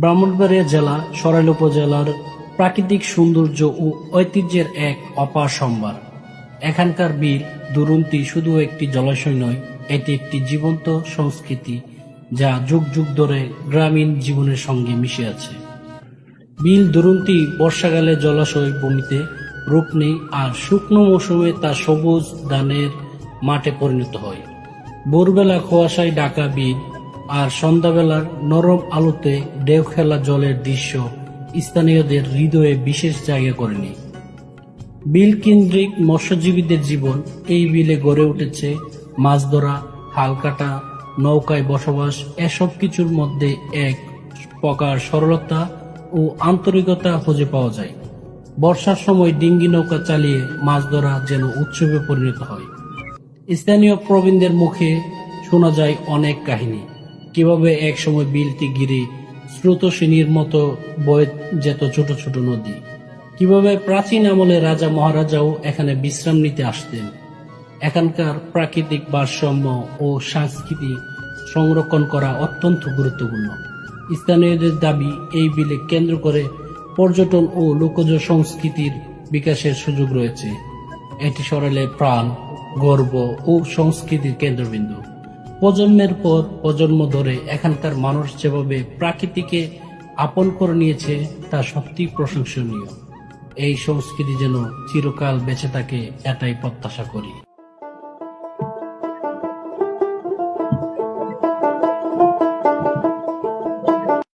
ব্রাহ্মণবাড়িয়া জেলা, সরাইল উপজেলার প্রাকৃতিক সৌন্দর্য ও ঐতিহ্যের এক অপার সম্ভার। এখানকার বিল দুরন্তি শুধু একটি জলাশয় নয়, এটি একটি জীবন্ত সংস্কৃতি যা যুগ যুগ ধরে গ্রামীণ জীবনের সঙ্গে মিশে আছে। বিল দুরন্তি বর্ষাকালে জলাশয় ভূমিতে রূপ নেই আর শুকনো মৌসুমে তা সবুজ, ধানের মাঠে পরিণত হয়। ভোরবেলা কুয়াশায় ডাকা বিল আর সন্ধ্যাবেলার নরম আলোতে ঢেউ খেলা জলের দৃশ্য স্থানীয়দের হৃদয়ে বিশেষ জায়গা করে নেয় বিল কেন্দ্রিক মৎস্যজীবীদের জীবন এই বিলে গড়ে উঠেছে। মাছ ধরা হাল কাটা নৌকায় বসবাস, এসব কিছুর মধ্যে এক প্রকার সরলতা ও আন্তরিকতা খুঁজে পাওয়া যায়। বর্ষার সময় ডিঙ্গি নৌকা চালিয়ে মাছ ধরা যেন উৎসবে পরিণত হয়। স্থানীয় প্রবীণদের মুখে শোনা যায় অনেক কাহিনী। কীভাবে এক সময় বিলটি ঘিরে স্রোতসিনীর মতো বয়ে যেত ছোট ছোট নদী। কীভাবে প্রাচীন আমলে রাজা মহারাজাও এখানে বিশ্রাম নিতে আসতেন। এখানকার প্রাকৃতিক ভারসাম্য ও সংস্কৃতি সংরক্ষণ করা অত্যন্ত গুরুত্বপূর্ণ। স্থানীয়দের দাবি, এই বিলে কেন্দ্র করে পর্যটন ও লোকজ সংস্কৃতির বিকাশের সুযোগ রয়েছে। এটি সরালে প্রাণ গর্ব ও সংস্কৃতির কেন্দ্রবিন্দু। প্রজন্মের পর প্রজন্ম ধরে এখানকার মানুষ যেভাবে প্রাকৃতিকে আপন করে নিয়েছে, তা সত্যি প্রশংসনীয়। এই সংস্কৃতি যেন চিরকাল বেঁচে থাকে, এটাই প্রত্যাশা করি।